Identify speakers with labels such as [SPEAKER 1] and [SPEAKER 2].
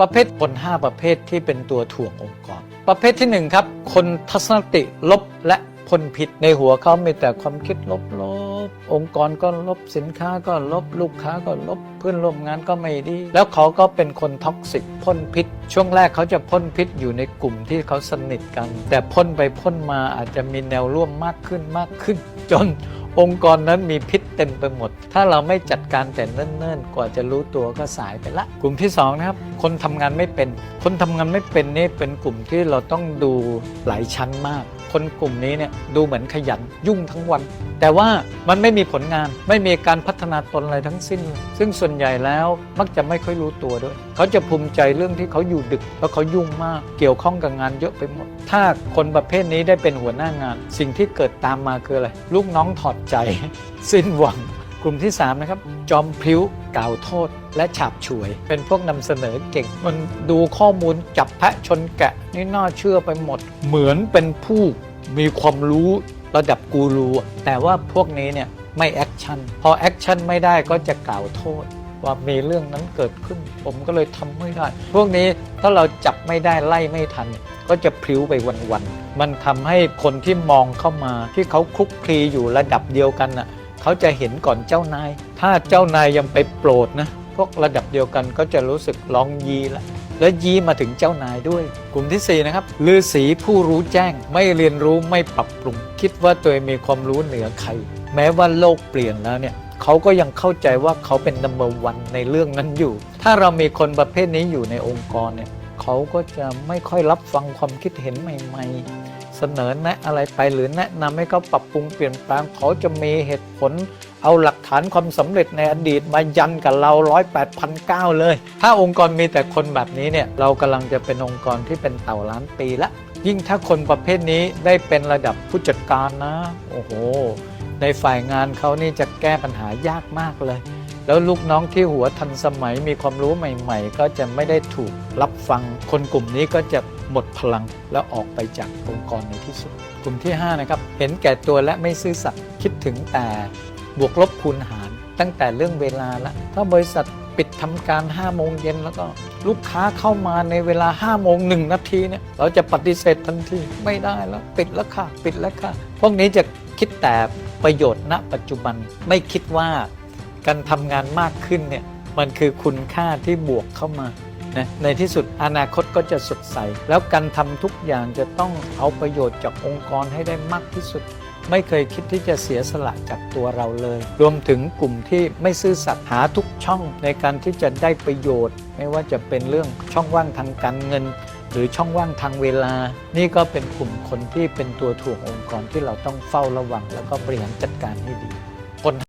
[SPEAKER 1] ประเภทคน 5 ประเภทที่เป็นตัวถ่วงองค์กร ประเภทที่ 1 ครับ คนทัศนคติลบและ พ่นพิษในหัวเขามีแต่ความคิดลบลบองค์กรก็ลบสินค้าก็ลบลูกค้าก็ลบเพื่อนร่วมงานก็ไม่ดี แล้วเขาก็เป็นคนท็อกซิกพ่นพิษ ช่วงแรกเขาจะพ่นพิษอยู่ในกลุ่มที่เขาสนิทกัน แต่พ่นไปพ่นมาอาจจะมีแนวร่วมมากขึ้นมากขึ้น จนองค์กรนั้นมีพิษเต็มไปหมด ถ้าเราไม่จัดการแต่เนิ่นๆ กว่าจะรู้ตัวก็สายไปละ กลุ่มที่สองนะครับ คนทำงานไม่เป็น คนทำงานไม่เป็นนี่เป็นกลุ่มที่เราต้องดูหลายชั้นมาก คนกลุ่มนี้เนี่ยดูเหมือนขยันยุ่งทั้งวัน แต่ว่ามันไม่มีผลงานไม่มีการพัฒนาตนอะไรทั้งสิ้น ซึ่งส่วนใหญ่แล้วมักจะไม่ค่อยรู้ตัวด้วย เขาจะภูมิใจเรื่องที่เขาอยู่ดึกแล้วเขายุ่งมากเกี่ยวข้องกับงานเยอะไปหมด ถ้าคนประเภทนี้ได้เป็นหัวหน้างาน สิ่งที่เกิดตามมาคืออะไรลูกน้องถอดใจ สิ้นหวัง กลุ่มที่3นะครับจอมพลิ้วกล่าวโทษและฉาบฉวย เป็นพวกนำเสนอเก่ง มันดูข้อมูลจับแพะชนแกะนี่น่าเชื่อไปหมด เหมือนเป็นผู้มีความรู้ระดับกูรูแต่ว่าพวกนี้เนี่ยไม่แอคชั่นพอแอคชั่นไม่ได้ก็จะกล่าวโทษ ว่ามีเรื่องนั้นเกิดขึ้น ผมก็เลยทำไม่ได้ พวกนี้ถ้าเราจับไม่ได้ไล่ไม่ทัน ก็จะพลิ้วไปวันๆมันทำให้คนที่มองเข้ามาที่เขาคลุกคลีอยู่ระดับเดียวกันน่ะ เขาจะเห็นก่อนเจ้านาย ถ้าเจ้านายยังไปโปรดนะ พวกระดับเดียวกันก็จะรู้สึกร้องยีละและยีมาถึงเจ้านายด้วย กลุ่มที่ 4 นะครับลือสีผู้รู้แจ้ง ไม่เรียนรู้ไม่ปรับปรุง คิดว่าตัวเองมีความรู้เหนือใคร แม้ว่าโลกเปลี่ยนแล้วเนี่ยเขาก็ยังเข้าใจว่าเขาเป็นนัมเบอร์วันในเรื่องนั้นอยู่ ถ้าเรามีคนประเภทนี้อยู่ในองค์กรเนี่ยเขาก็จะไม่ค่อยรับฟังความคิดเห็นใหม่ ๆ เสนอแนะอะไรไปหรือแนะนำให้เขาปรับปรุงเปลี่ยนแปลงเขาจะมีเหตุผล เอาหลักฐานความสำเร็จในอดีตมายันกับเราร้อยแปดพันเก้าเลย ถ้าองค์กรมีแต่คนแบบนี้เนี่ยเรากำลังจะเป็นองค์กรที่เป็นเต่าล้านปีละ ยิ่งถ้าคนประเภทนี้ได้เป็นระดับผู้จัดการนะ โอ้โห ในฝ่ายงานเขานี่จะแก้ปัญหายากมากเลยแล้วลูกน้องที่หัวทันสมัยมีความรู้ใหม่ ๆ ก็จะไม่ได้ถูกรับฟัง คนกลุ่มนี้ก็จะ หมดพลังแล้วออกไปจากองค์กรในที่สุด กลุ่มที่5นะครับเห็นแก่ตัวและไม่ซื่อสัตย์คิดถึงแต่บวกลบคูณหาร ตั้งแต่เรื่องเวลาละถ้าบริษัทปิดทำการ5โมงเย็นแล้วก็ลูกค้าเข้ามาในเวลา5โมงหนึ่งนาทีเนี่ยเราจะปฏิเสธทันทีไม่ได้แล้วปิดแล้วค่ะปิดแล้วค่ะพวกนี้จะคิดแต่ประโยชน์ณปัจจุบันไม่คิดว่าการทำงานมากขึ้นเนี่ยมันคือคุณค่าที่บวกเข้ามา นะในที่สุดอนาคตก็จะสดใส แล้วการทำทุกอย่างจะต้องเอาประโยชน์จากองค์กรให้ได้มากที่สุด ไม่เคยคิดที่จะเสียสละจากตัวเราเลย รวมถึงกลุ่มที่ไม่ซื่อสัตย์หาทุกช่องในการที่จะได้ประโยชน์ ไม่ว่าจะเป็นเรื่องช่องว่างทางการเงิน หรือช่องว่างทางเวลา นี่ก็เป็นกลุ่มคนที่เป็นตัวถ่วงองค์กรที่เราต้องเฝ้าระวัง แล้วก็บริหารจัดการให้ดี